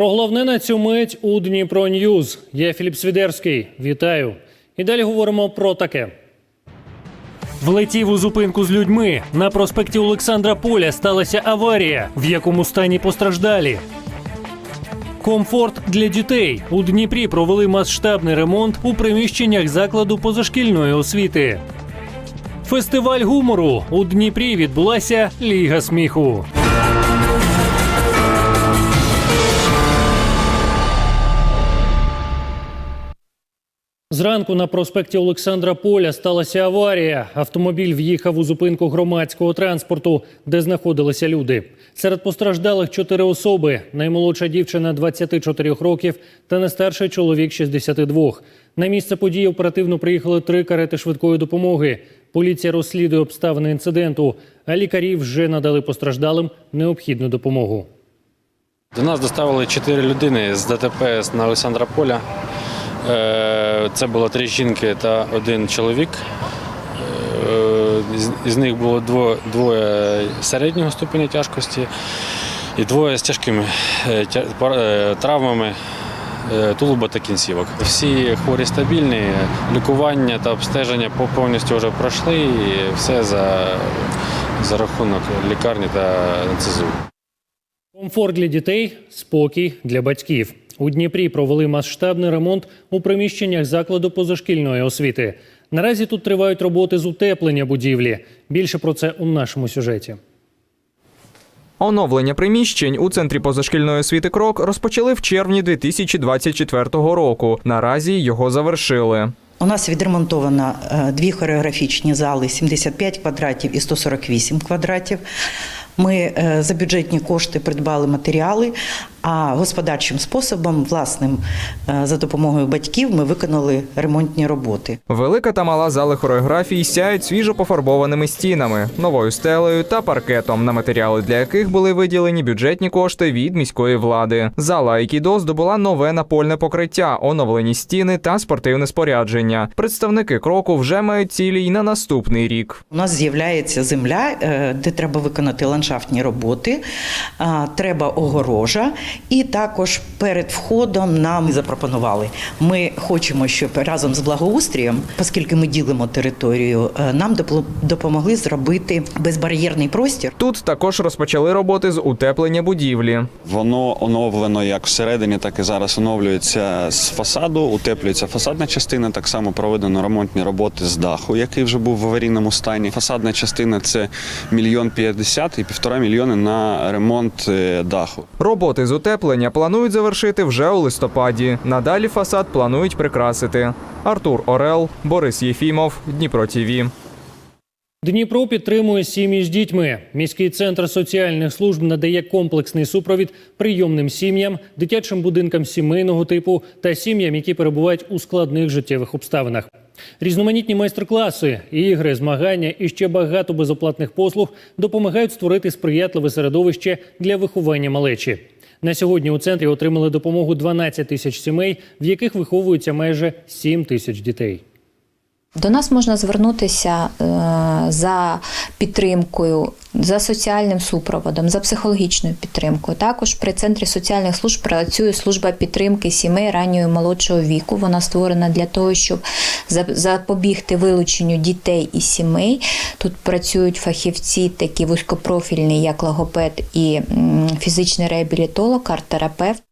Про головне на цю мить у Дніпро Ньюз. Я Філіп Свідерський. Вітаю. І далі говоримо про таке. Влетів у зупинку з людьми. На проспекті Олександра Поля сталася аварія, в якому стані постраждалі. Комфорт для дітей у Дніпрі провели масштабний ремонт у приміщеннях закладу позашкільної освіти. Фестиваль гумору у Дніпрі відбулася Ліга сміху. Зранку на проспекті Олександра Поля сталася аварія. Автомобіль в'їхав у зупинку громадського транспорту, де знаходилися люди. Серед постраждалих чотири особи: наймолодша дівчина 24 років та найстарший чоловік 62. На місце події оперативно приїхали три карети швидкої допомоги. Поліція розслідує обставини інциденту, а лікарі вже надали постраждалим необхідну допомогу. До нас доставили чотири людини з ДТП на Олександра Поля. Е, Це було три жінки та один чоловік. Е, Із них було дво- двоє середнього ступеня тяжкості і двоє з тяжкими е, травмами тулуба та кінцівок. Всі хворі стабільні, лікування та обстеження повністю вже пройшли і все за, за рахунок лікарні та НЦЗУ. Комфорт для дітей, спокій для батьків. У Дніпрі провели масштабний ремонт у приміщеннях закладу позашкільної освіти. Наразі тут тривають роботи з утеплення будівлі. Більше про це у нашому сюжеті. Оновлення приміщень у центрі позашкільної освіти Крок розпочали в червні 2024 року. Наразі його завершили. У нас відремонтовано е, дві хореографічні зали 75 квадратів і 148 квадратів. Ми е, за бюджетні кошти придбали матеріали, а господарчим способом, власним, е, за допомогою батьків, ми виконали ремонтні роботи. Велика та мала зали хореографії сяють свіжо пофарбованими стінами, новою стелею та паркетом, на матеріали для яких були виділені бюджетні кошти від міської влади. Зала Айкідо здобула нове напольне покриття, оновлені стіни та спортивне спорядження. Представники кроку вже мають цілі й на наступний рік. У нас з'являється земля, е, де треба виконати ландшафтні роботи, треба огорожа. І також перед входом нам запропонували. Ми хочемо, щоб разом з благоустрієм, оскільки ми ділимо територію, е, нам допомогли зробити безбар'єрний простір. Тут також розпочали роботи з утеплення будівлі. Воно оновлено як всередині, так і зараз оновлюється з фасаду, утеплюється фасадна частина. Так само проведено ремонтні роботи з даху, який вже був в аварійному стані. Фасадна частина це мільйон п'ятдесят і півтора мільйони на ремонт е, даху. Роботи з утеплення планують завершити вже у листопаді. Надалі фасад планують прикрасити. Артур Орел, Борис Єфімов, Дніпро ТІВІ. Дніпро підтримує сім'ї з дітьми. Міський центр соціальних служб надає комплексний супровід прийомним сім'ям, дитячим будинкам сімейного типу та сім'ям, які перебувають у складних життєвих обставинах. Різноманітні майстер-класи, ігри, змагання і ще багато безоплатних послуг допомагають створити сприятливе середовище для виховання малечі. На сьогодні у центрі отримали допомогу 12 тисяч сімей, в яких виховується майже 7 тисяч дітей. До нас можна звернутися е, за підтримкою, за соціальним супроводом, за психологічною підтримкою. Також при центрі соціальних служб працює служба підтримки сімей раннього і молодшого віку. Вона створена для того, щоб запобігти вилученню дітей і сімей. Тут працюють фахівці, такі вузькопрофільні, як логопед і фізичний реабілітолог, арт-терапевт.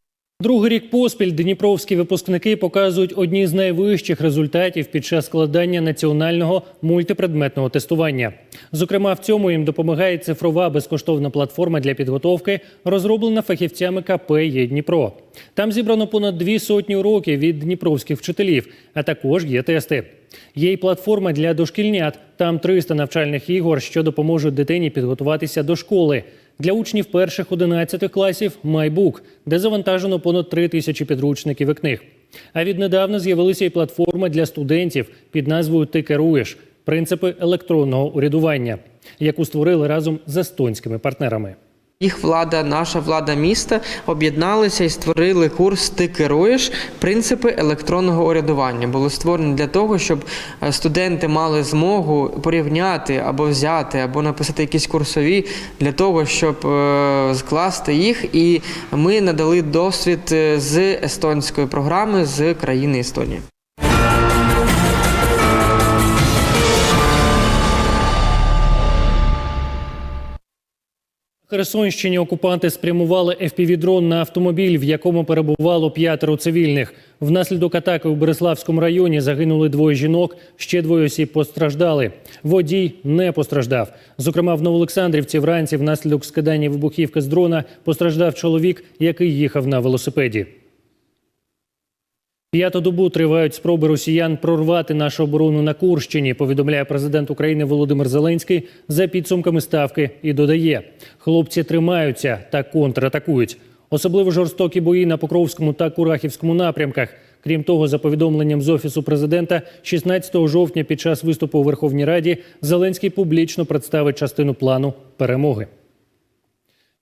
Другий рік поспіль дніпровські випускники показують одні з найвищих результатів під час складання національного мультипредметного тестування. Зокрема, в цьому їм допомагає цифрова безкоштовна платформа для підготовки, розроблена фахівцями КП «Є Дніпро». Там зібрано понад дві сотні уроків від дніпровських вчителів, а також є тести. Є й платформа для дошкільнят. Там 300 навчальних ігор, що допоможуть дитині підготуватися до школи. Для учнів перших 11 класів MyBook, де завантажено понад 3 тисячі підручників і книг. А віднедавна з'явилися і платформи для студентів під назвою Ти керуєш принципи електронного урядування, яку створили разом з естонськими партнерами. Їх влада, наша влада міста об'єдналися і створили курс Ти керуєш принципи електронного урядування. Було створено для того, щоб е, студенти мали змогу порівняти або взяти, або написати якісь курсові для того, щоб е, скласти їх. І ми надали досвід е, з естонської програми з країни Естонії. Херсонщині окупанти спрямували FPV-дрон на автомобіль, в якому перебувало п'ятеро цивільних. Внаслідок атаки у Береславському районі загинули двоє жінок, ще двоє осіб постраждали. Водій не постраждав. Зокрема, в Новоолександрівці вранці внаслідок скидання вибухівки з дрона постраждав чоловік, який їхав на велосипеді. П'яту добу тривають спроби росіян прорвати нашу оборону на Курщині. Повідомляє президент України Володимир Зеленський за підсумками ставки і додає: хлопці тримаються та контратакують. Особливо жорстокі бої на Покровському та Курахівському напрямках. Крім того, за повідомленням з офісу президента, 16 жовтня під час виступу у Верховній Раді Зеленський публічно представить частину плану перемоги.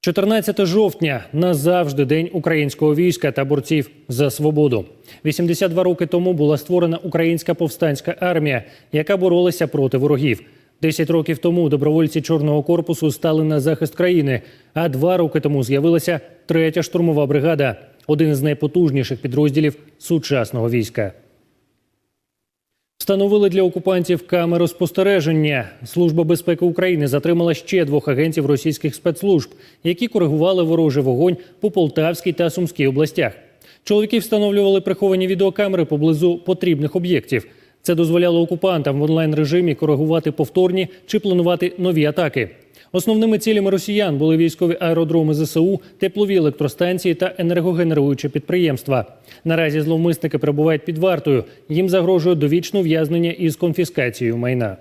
14 жовтня назавжди день українського війська та борців за свободу. 82 роки тому була створена українська повстанська армія, яка боролася проти ворогів. 10 років тому добровольці Чорного корпусу стали на захист країни. А два роки тому з'явилася третя штурмова бригада, один із найпотужніших підрозділів сучасного війська. Встановили для окупантів камеру спостереження. Служба безпеки України затримала ще двох агентів російських спецслужб, які коригували ворожий вогонь по Полтавській та Сумській областях. Чоловіки встановлювали приховані відеокамери поблизу потрібних об'єктів. Це дозволяло окупантам в онлайн режимі коригувати повторні чи планувати нові атаки. Основними цілями росіян були військові аеродроми ЗСУ, теплові електростанції та енергогенеруючі підприємства. Наразі зловмисники перебувають під вартою. Їм загрожує довічне ув'язнення із конфіскацією майна.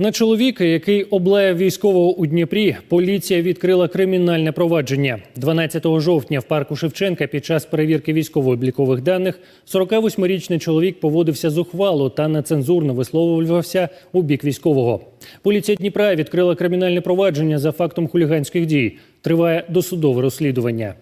На чоловіка, який облаяв військового у Дніпрі, поліція відкрила кримінальне провадження. 12 жовтня в парку Шевченка під час перевірки військово-облікових даних 48-річний чоловік поводився зухвало та нецензурно висловлювався у бік військового. Поліція Дніпра відкрила кримінальне провадження за фактом хуліганських дій. Триває досудове розслідування.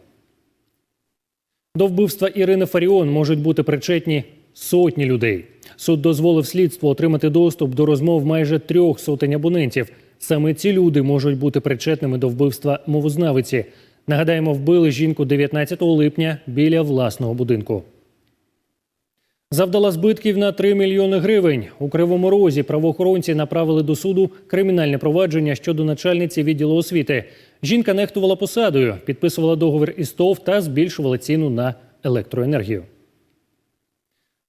До вбивства Ірини Фаріон можуть бути причетні сотні людей. Суд дозволив слідству отримати доступ до розмов майже трьох сотень абонентів. Саме ці люди можуть бути причетними до вбивства мовознавиці. Нагадаємо, вбили жінку 19 липня біля власного будинку. Завдала збитків на 3 мільйони гривень. У Кривому Розі правоохоронці направили до суду кримінальне провадження щодо начальниці відділу освіти. Жінка нехтувала посадою, підписувала договір із ТОВ та збільшувала ціну на електроенергію.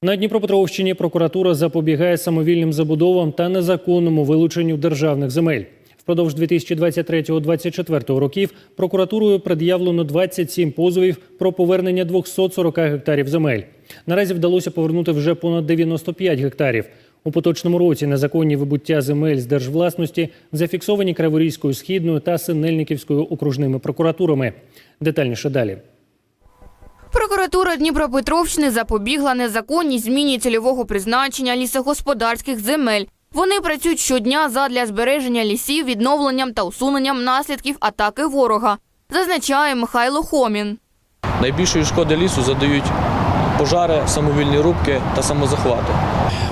На Дніпропетровщині прокуратура запобігає самовільним забудовам та незаконному вилученню державних земель. Впродовж 2023-2024 років прокуратурою пред'явлено 27 позовів про повернення 240 гектарів земель. Наразі вдалося повернути вже понад 95 гектарів. У поточному році незаконні вибуття земель з держвласності зафіксовані Криворізькою східною та Синельниківською окружними прокуратурами. Детальніше далі. Прокуратура Дніпропетровщини запобігла незаконній зміні цільового призначення лісогосподарських земель. Вони працюють щодня задля збереження лісів, відновленням та усуненням наслідків атаки ворога, зазначає Михайло Хомін. Найбільшої шкоди лісу задають пожари, самовільні рубки та самозахвати.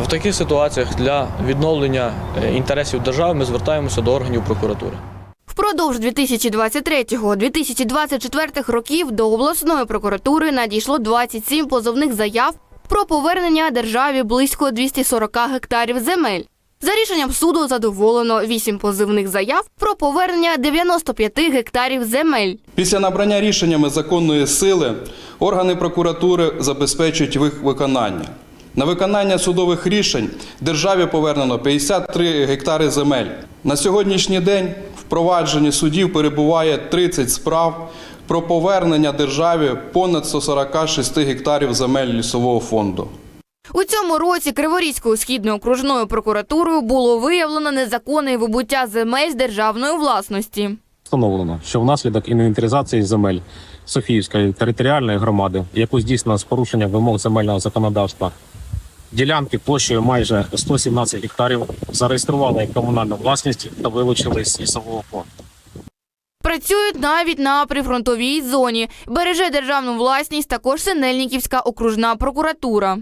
В таких ситуаціях для відновлення інтересів держави ми звертаємося до органів прокуратури. Впродовж 2023-2024 років до обласної прокуратури надійшло 27 позовних заяв про повернення державі близько 240 гектарів земель. За рішенням суду задоволено 8 позивних заяв про повернення 95 гектарів земель. Після набрання рішеннями законної сили органи прокуратури забезпечують їх виконання. На виконання судових рішень державі повернено 53 гектари земель. На сьогоднішній день провадженні судів перебуває 30 справ про повернення державі понад 146 гектарів земель лісового фонду. У цьому році Криворізькою східною окружною прокуратурою було виявлено незаконне вибуття земель з державної власності. Встановлено, що внаслідок інвентаризації земель Софіївської територіальної громади, яку здійснено з порушенням вимог земельного законодавства, Ділянки площею майже 117 гектарів зареєстрували як комунальну власність та вилучили з лісового фонду. Працюють навіть на прифронтовій зоні. Береже державну власність також Синельниківська окружна прокуратура.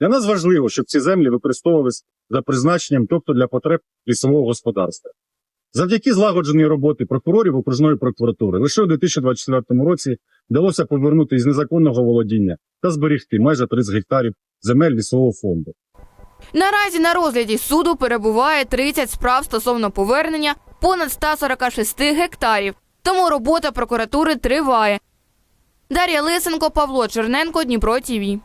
Для нас важливо, щоб ці землі використовувалися за призначенням, тобто для потреб лісового господарства. Завдяки злагодженій роботи прокурорів окружної прокуратури лише у 2024 році вдалося повернути із незаконного володіння та зберегти майже 30 гектарів земель лісового фонду. Наразі на розгляді суду перебуває 30 справ стосовно повернення понад 146 гектарів. Тому робота прокуратури триває. Дар'я Лисенко, Павло Черненко, Дніпро ТІВІ.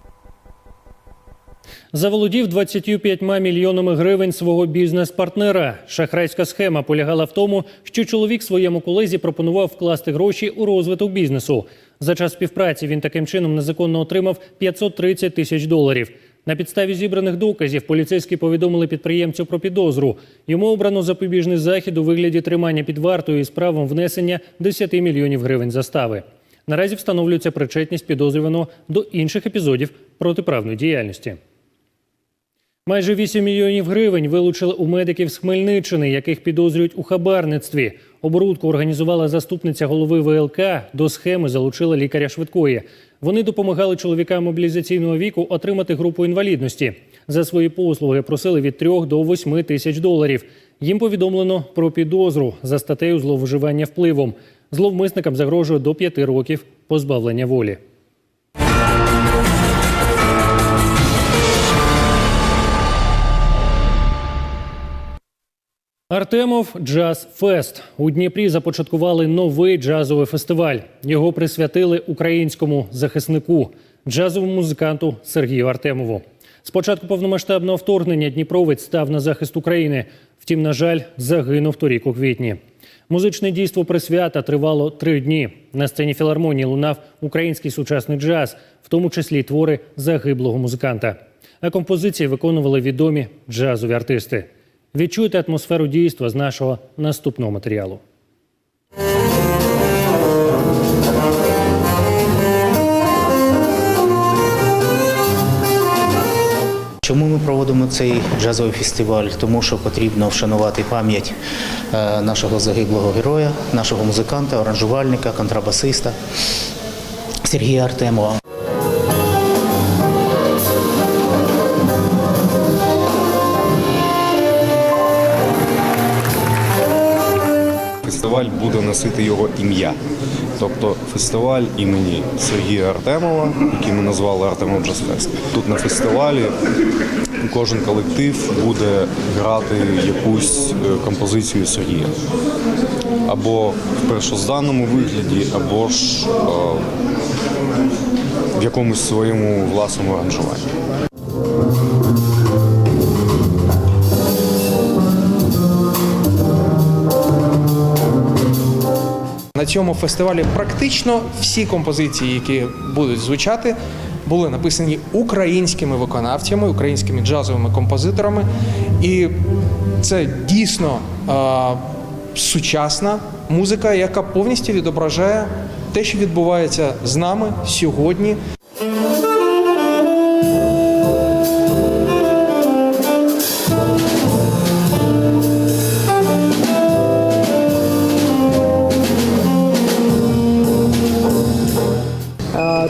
Заволодів 25 мільйонами гривень свого бізнес-партнера. Шахрайська схема полягала в тому, що чоловік своєму колезі пропонував вкласти гроші у розвиток бізнесу. За час співпраці він таким чином незаконно отримав 530 тисяч доларів. На підставі зібраних доказів поліцейські повідомили підприємцю про підозру. Йому обрано запобіжний захід у вигляді тримання під вартою із правом внесення 10 мільйонів гривень застави. Наразі встановлюється причетність підозрюваного до інших епізодів протиправної діяльності. Майже 8 мільйонів гривень вилучили у медиків з Хмельниччини, яких підозрюють у хабарництві. Оборудку організувала заступниця голови ВЛК. До схеми залучила лікаря швидкої. Вони допомагали чоловікам мобілізаційного віку отримати групу інвалідності. За свої послуги просили від 3 до 8 тисяч доларів. Їм повідомлено про підозру за статтею зловживання впливом. Зловмисникам загрожує до 5 років позбавлення волі. Артемов Джаз Фест у Дніпрі започаткували новий джазовий фестиваль. Його присвятили українському захиснику, джазовому музиканту Сергію Артемову. З початку повномасштабного вторгнення Дніпровець став на захист України. Втім, на жаль, загинув торік у квітні. Музичне дійство присвята тривало три дні. На сцені філармонії лунав український сучасний джаз, в тому числі твори загиблого музиканта. А композиції виконували відомі джазові артисти. Відчуйте атмосферу дійства з нашого наступного матеріалу. Чому ми проводимо цей джазовий фестиваль? Тому що потрібно вшанувати пам'ять е, нашого загиблого героя, нашого музиканта, аранжувальника, контрабасиста Сергія Артемова. Фестиваль буде носити його ім'я. Тобто фестиваль імені Сергія Артемова, який ми назвали Артемов Джаз Фест. Тут на фестивалі кожен колектив буде грати якусь е, композицію Сергія. Або в першозданному вигляді, або ж е, в якомусь своєму власному аранжуванні. На цьому фестивалі практично всі композиції, які будуть звучати, були написані українськими виконавцями, українськими джазовими композиторами. І це дійсно е, сучасна музика, яка повністю відображає те, що відбувається з нами сьогодні.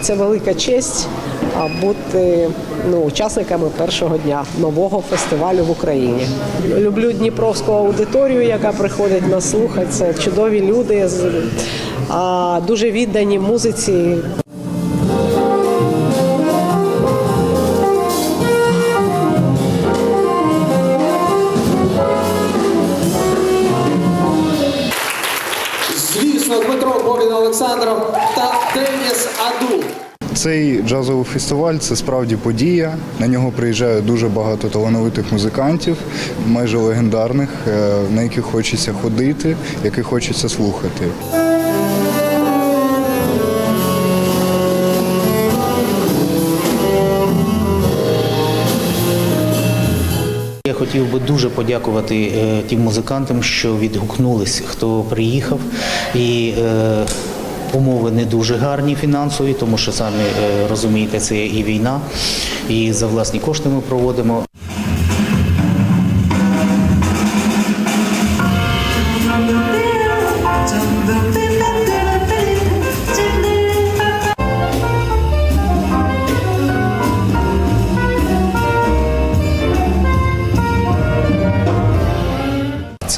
Це велика честь бути ну, учасниками першого дня нового фестивалю в Україні. Люблю Дніпровську аудиторію, яка приходить нас слухати. Це чудові люди, дуже віддані музиці. Звісно, Дмитро Бобін Олександров та Деніс Аду. Цей джазовий фестиваль це справді подія. На нього приїжджає дуже багато талановитих музикантів, майже легендарних, е, на яких хочеться ходити, яких хочеться слухати. Хотів би дуже подякувати е, тим музикантам, що відгукнулись, хто приїхав і е, Умови не дуже гарні фінансові, тому що самі е, розумієте, це і війна, і за власні кошти ми проводимо.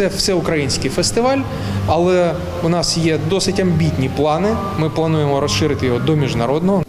Це всеукраїнський фестиваль, але у нас є досить амбітні плани. Ми плануємо розширити його до міжнародного.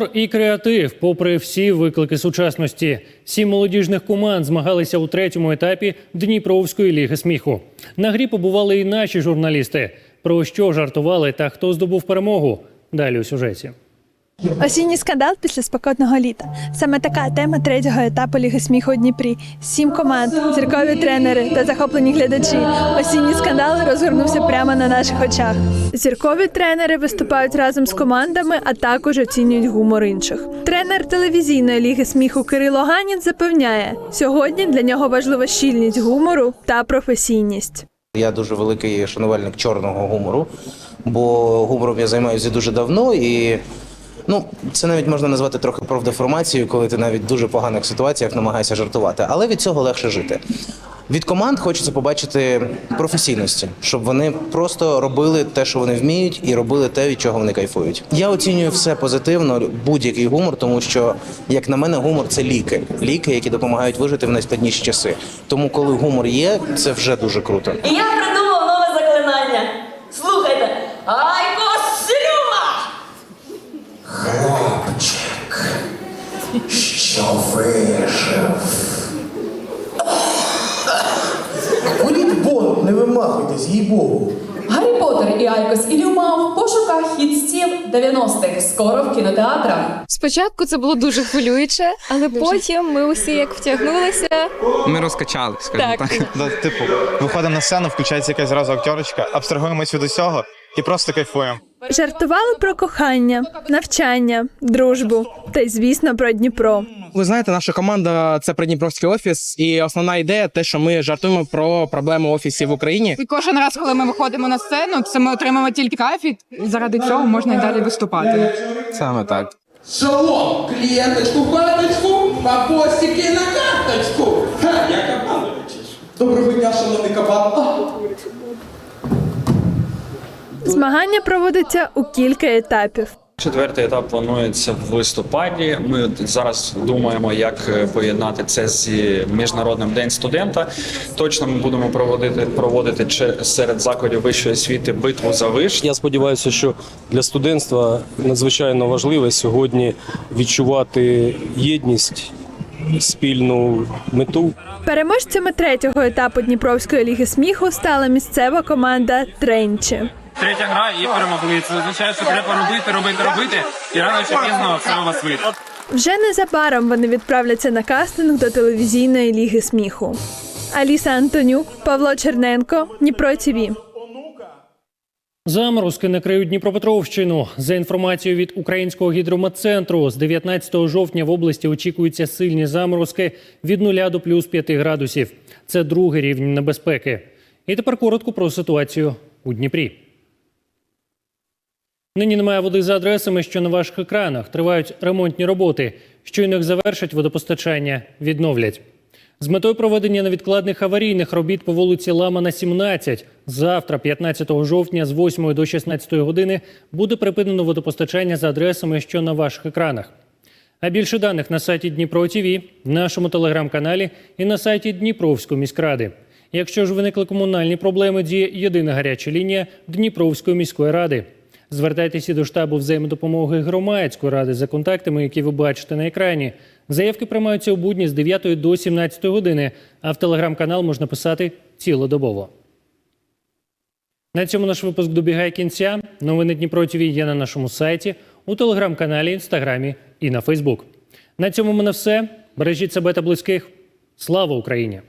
Гумор і креатив, попри всі виклики сучасності. Сім молодіжних команд змагалися у третьому етапі Дніпровської ліги сміху. На грі побували і наші журналісти. Про що жартували та хто здобув перемогу? Далі у сюжеті. Осінній скандал після спекотного літа. Саме така тема третього етапу Ліги сміху у Дніпрі. Сім команд, зіркові тренери та захоплені глядачі. Осінній скандал розгорнувся прямо на наших очах. Зіркові тренери виступають разом з командами, а також оцінюють гумор інших. Тренер телевізійної ліги сміху Кирило Ганіт запевняє, сьогодні для нього важлива щільність гумору та професійність. Я дуже великий шанувальник чорного гумору, бо гумором я займаюся дуже давно і. Ну, це навіть можна назвати трохи профдеформацією, коли ти навіть в дуже поганих ситуаціях намагаєшся жартувати, але від цього легше жити. Від команд хочеться побачити професійності, щоб вони просто робили те, що вони вміють, і робили те, від чого вони кайфують. Я оцінюю все позитивно, будь-який гумор, тому що, як на мене, гумор це ліки, ліки, які допомагають вижити в найскладніші часи. Тому, коли гумор є, це вже дуже круто. І я придумав нове заклинання. Слухайте. Що вижив. Ходіть бон, не вимахуйтесь, їй Богу. Гаррі Поттер і Айкос Ілюма в пошуках хітстів 90-х. Скоро в кінотеатрах. Спочатку це було дуже хвилююче, але потім ми усі як втягнулися. Ми розкачали, скажімо Так. так. Типу, виходимо на сцену, включається якась зразу актерочка, абстрагуємось від усього і просто кайфуємо. Жартували про кохання, навчання, дружбу та й, звісно, про Дніпро. Ви знаєте, наша команда це Придніпровський офіс, і основна ідея те, що ми жартуємо про проблеми офісів в Україні. І кожен раз, коли ми виходимо на сцену, це ми отримуємо тільки кайф, і заради цього можна й далі виступати. Саме так. Шалом, клієнточку, карточку, бабосики на карточку. Ха, я кабан. Доброго дня, шановний кабан. А, Змагання проводяться у кілька етапів. Четвертий етап планується в листопаді. Ми зараз думаємо, як е, поєднати це з міжнародним день студента. Точно ми будемо проводити проводити серед закладів вищої освіти битву за виш. Я сподіваюся, що для студентства надзвичайно важливо сьогодні відчувати єдність, спільну мету. Переможцями третього етапу Дніпровської ліги сміху стала місцева команда Тренчі. Третя гра і перемогли. Це означає, що треба робити, робити, робити, і рано чи пізно все у вас вийде. Вже незабаром вони відправляться на кастинг до телевізійної ліги сміху. Аліса Антонюк, Павло Черненко, Дніпро ТІВІ. Заморозки накриють Дніпропетровщину. За інформацією від українського гідрометцентру, з 19 жовтня в області очікуються сильні заморозки від 0 до плюс 5 градусів. Це другий рівень небезпеки. І тепер коротко про ситуацію у Дніпрі. Нині немає води за адресами, що на ваших екранах. Тривають ремонтні роботи. Щойно їх завершать водопостачання, відновлять. З метою проведення невідкладних аварійних робіт по вулиці Ламана, 17, завтра, 15 жовтня, з 8 до 16 години, буде припинено водопостачання за адресами, що на ваших екранах. А більше даних на сайті Дніпро ТВ, нашому телеграм-каналі і на сайті Дніпровської міськради. Якщо ж виникли комунальні проблеми, діє єдина гаряча лінія Дніпровської міської ради. Звертайтеся до штабу взаємодопомоги громадської ради за контактами, які ви бачите на екрані. Заявки приймаються у будні з 9 до 17 години, а в телеграм-канал можна писати цілодобово. На цьому наш випуск добігає кінця. Новини Дніпро ТВ є на нашому сайті, у телеграм-каналі, інстаграмі і на Фейсбук. На цьому мене все. Бережіть себе та близьких. Слава Україні!